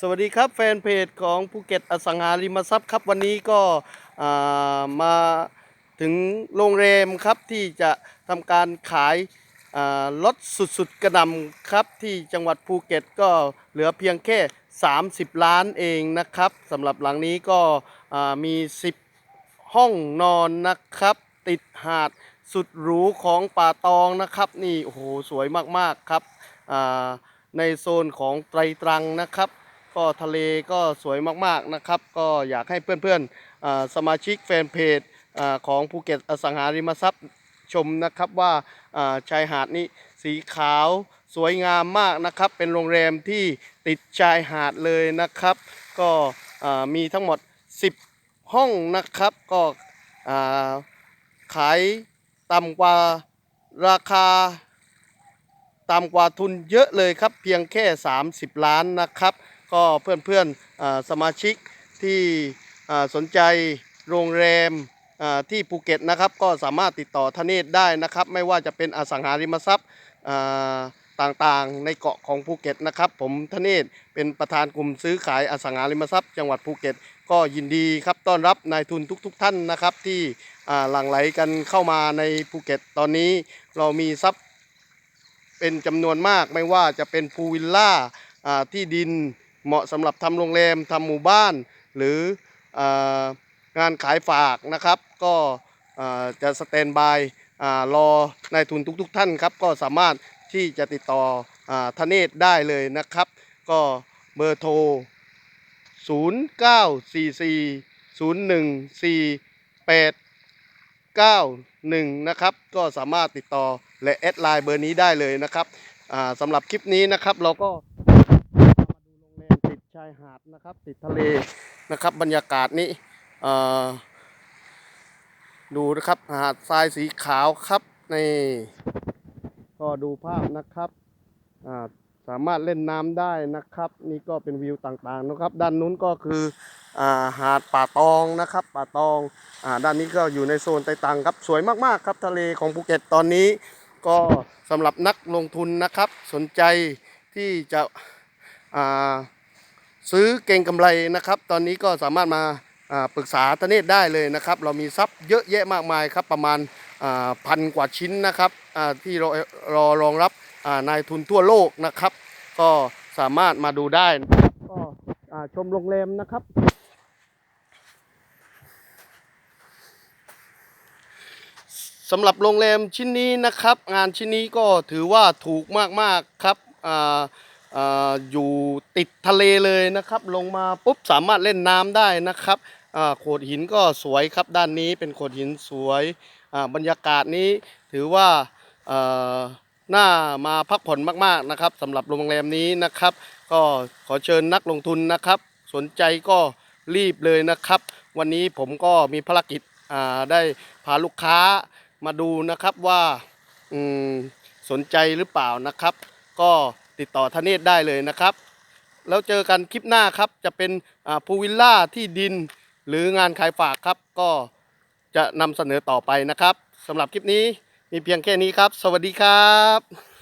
สวัสดีครับแฟนเพจของภูเก็ตอสังหาริมทรัพย์ครับวันนี้ก็มาถึงโรงแรมครับที่จะทำการขายอ่ารถสุดๆกระนำครับที่จังหวัดภูเก็ตก็เหลือเพียงแค่ 30 ล้านเองนะครับสำหรับหลังนี้ก็มี 10 ห้องนอนนะครับ ติดหาดสุดหรูของป่าตองนะครับ นี่โอ้โหสวยมากๆครับในโซนของไตรตรังนะครับ ก็ทะเลก็สวยมากๆนะครับ ก็อยากให้เพื่อนๆสมาชิกแฟนเพจอของภูเก็ตอสังหาริมทรัพย์ชมนะครับว่าชายหาดนี้สีขาวสวยงามมากนะครับ เป็นโรงแรมที่ติดชายหาดเลยนะครับ ก็มีทั้งหมด 10 ห้องนะครับ ก็ขายต่ำกว่าราคาต่ำกว่าทุนเยอะเลยครับ เพียงแค่ 30 ล้านนะครับ ก็เพื่อนๆอ่าสมาชิกที่สนใจโรงแรมที่ภูเก็ตนะครับ ก็สามารถติดต่อธเนศได้นะครับ ไม่ว่าจะเป็นอสังหาริมทรัพย์ต่างๆ ในเกาะของภูเก็ตนะครับ ผมธเนศเป็นประธานกลุ่มซื้อขายอสังหาริมทรัพย์ จังหวัดภูเก็ต ก็ยินดีครับต้อนรับนายทุนทุกๆท่านนะครับ ที่หลั่งไหลกันเข้ามาในภูเก็ต ตอนนี้เรามีทรัพย์เป็นจำนวนมากไม่ว่าจะเป็นพูลวิลล่าที่ดิน เหมาะสำหรับทำโรงแรมทำหมู่บ้าน หรืองานขายฝากนะครับ ก็จะสแตนบายรอนายทุนทุกๆท่านครับ ก็สามารถที่จะติดต่ออาธเนศได้เลยนะครับ ก็เบอร์โทร 0944014891 นะครับ ก็สามารถติดต่อและแอดไลน์เบอร์นี้ได้เลยนะครับสำหรับคลิปนี้นะครับเราก็มาดูโรงแรมติด ชายหาดนะครับ ติดทะเลนะครับ บรรยากาศนี้ดูนะครับหาดทรายสีขาวครับนี่ก็ดูภาพนะครับาสามารถเล่นน้ำได้นะครับ นี่ก็เป็นวิวต่างๆนะครับ ด้านนู้นก็คืออาหาดป่าตองนะครับ ป่าตองอด้านนี้ก็อยู่ในโซนไตตังครับสวยมากๆครับทะเลของภูเก็ตตอนนี้ ก็สำหรับนักลงทุนนะครับ สนใจที่จะอ่า ซื้อเก่งกำไรนะครับ ตอนนี้ก็สามารถมาปรึกษาธเนศได้เลยนะครับ เรามีทรัพย์เยอะแยะมากมายครับประมาณพันกว่าชิ้นนะครับที่รอรอรองรับนายทุนทั่วโลกนะครับ ก็สามารถมาดูได้ก็ชมโรงแรมนะครับสำหรับโรงแรมชิ้นนี้นะครับ งานชิ้นนี้ก็ถือว่าถูกมากๆครับอ่า อยู่ติดทะเลเลยนะครับ ลงมาปุ๊บสามารถเล่นน้ำได้นะครับโขดหินก็สวยครับด้านนี้เป็นโขดหินสวยบรรยากาศนี้ถือว่าน่ามาพักผ่อนมากๆนะครับสำหรับโรงแรมนี้นะครับ ก็ขอเชิญนักลงทุนนะครับ สนใจก็รีบเลยนะครับ วันนี้ผมก็มีภารกิจได้พาลูกค้ามาดูนะครับว่าสนใจหรือเปล่านะครับ ก็ ติดต่อธเนศได้เลยนะครับ แล้วเจอกันคลิปหน้าครับ จะเป็นพูวิลล่าที่ดินหรืองานขายฝากครับ ก็จะนำเสนอต่อไปนะครับสำหรับคลิปนี้มีเพียงแค่นี้ครับ สวัสดีครับ